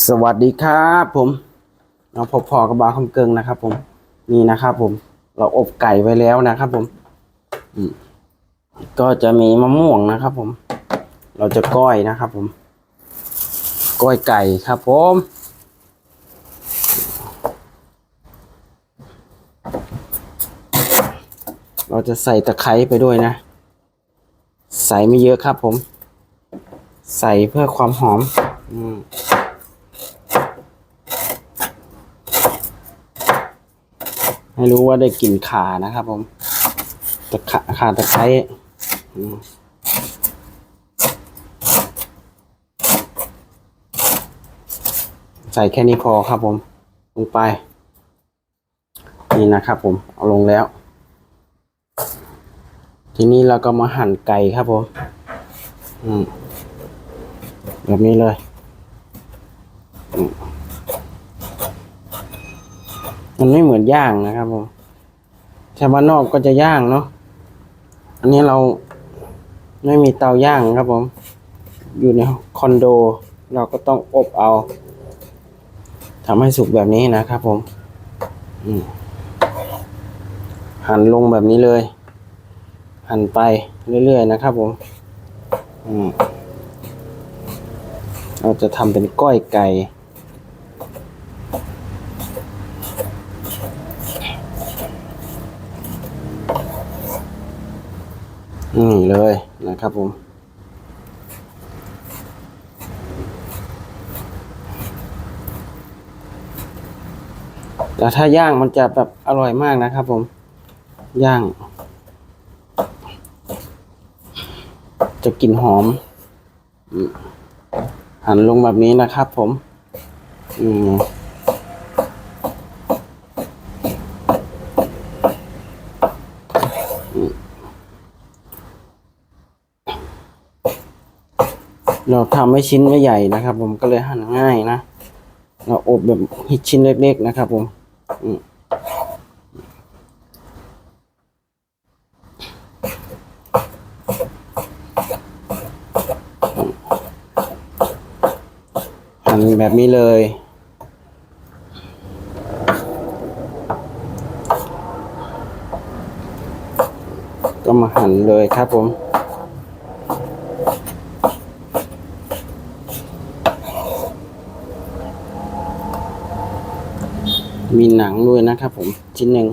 สวัสดีครับผมน้องพบพอกระบาคำเกิงนะครับ ผมนี่นะครับผม เราอบไก่ไว้แล้วนะครับผมอืมก็จะมีมะม่วงนะครับ ผม เราจะก้อยนะครับ ผม ก้อยไก่ครับ ผม เราจะใส่ตะไคร้ไปด้วยนะ ใส่ไม่เยอะครับ ผม ใส่เพื่อความหอม อืม ให้รู้ว่าได้กลิ่นขานะครับผมตะขาข่าตะไคร้ใส่แค่นี้พอครับผม ลงไป นี่นะครับผม เอาลงแล้ว ทีนี้เราก็มาหั่นไก่ครับผมอืมแบบนี้เลยมัันไม่เหมือนย่างนะครับผมชาวบ้านนอกก็จะย่างเนาะ อันนี้เราไม่มีเตาย่างครับผม อยู่ในคอนโด เราก็ต้องอบเอาทำให้สุกแบบนี้นะครับผมหั่นลงแบบนี้เลย หั่นไปเรื่อยๆนะครับผมเราจะทำเป็นก้อยไก่ นี่ เลยนะครับผม แต่ถ้าย่างมันจะแบบอร่อยมากนะครับผม ย่าง จะกลิ่นหอม หั่นลงแบบนี้นะครับผม อืม เราทำให้ชิ้นไม่ใหญ่นะครับ ผมก็เลยหั่นง่ายนะ เราอบแบบชิ้นเล็กๆนะครับ ผมอืมหั่นแบบนี้เลยก็มาหั่นเลยครับผม มีหนังด้วยนะครับผมชิ้นหนึ่ง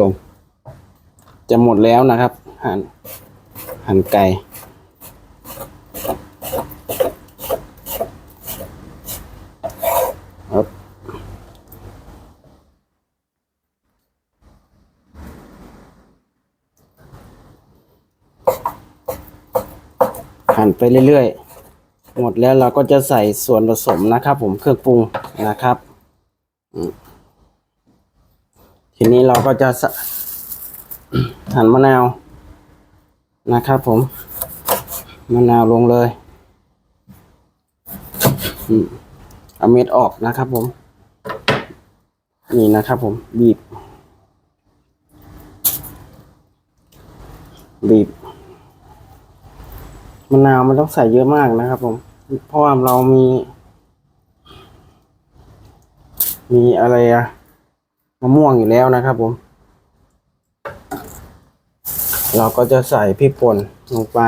ลง จะหมดแล้วนะครับ หั่นหั่นไก่ หั่นไปเรื่อยๆ หมดแล้วเราก็จะใส่ส่วนผสมนะครับ ผมเครื่องปรุงนะครับ ทีนี้เราก็จะหั่นมะนาวนะครับผมมะนาวลงเลยอเอาเม็ดออกนะครับผม นี่นะครับผมบีบ บีบ มะนาวมันต้องใส่เยอะมากนะครับผมเพราะว่าเรามี มีอะไรอะมะม่วงอยู่แล้วนะครับผม เราก็จะใส่พริกป่นลงไป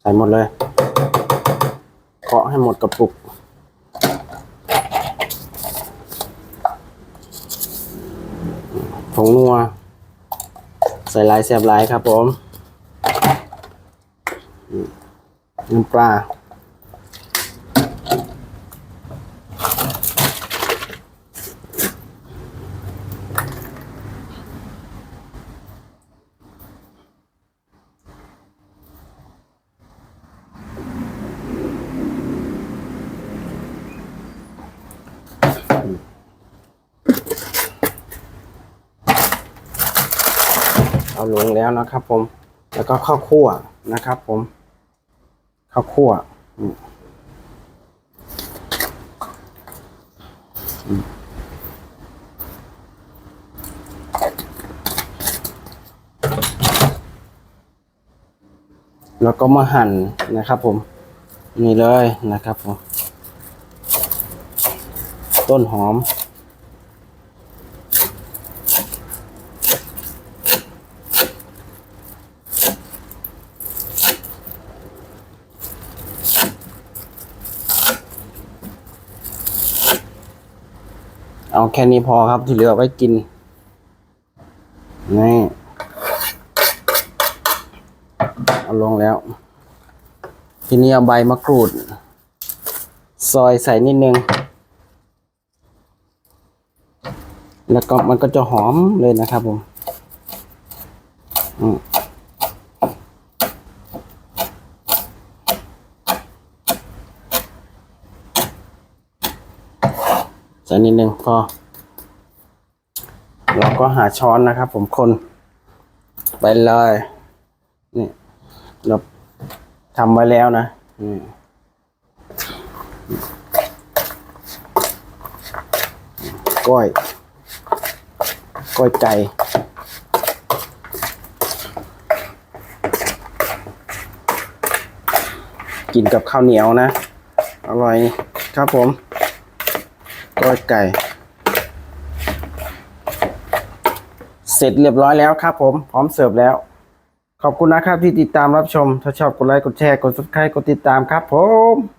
ใส่หมดเลยเคาะให้หมดกระปุกผงนัว ส่ลายแซบลายครับผมน้ำปลา เอาลงแล้วนะครับ ผม แล้วก็ข้าวคั่วนะครับ ผม ข้าวคั่วแล้วก็มาหั่นนะครับ ผมนี่เลยนะครับผมต้นหอม เอาแค่นี้พอครับที่เหลือไว้กิน นี่ เอาลงแล้ว ทีนี้เอาใบมะกรูด ซอยใส่นิดนึง แล้วก็มันก็จะหอมเลยนะครับผม ใส่นิดนึงพอ เราก็หาช้อนนะครับ ผมคน ไปเลยนี่เราทำไว้แล้วนะนี่ก้อย ก้อยไก่กินกับข้าวเหนียวนะ อร่อยครับผม อยไก่ เสร็จเรียบร้อยแล้วครับผมพร้อมเสิร์ฟแล้ว ขอบคุณนะครับที่ติดตามรับชม ถ้าชอบกดไลค์กดแชร์กด subscribe กดติดตามครับผม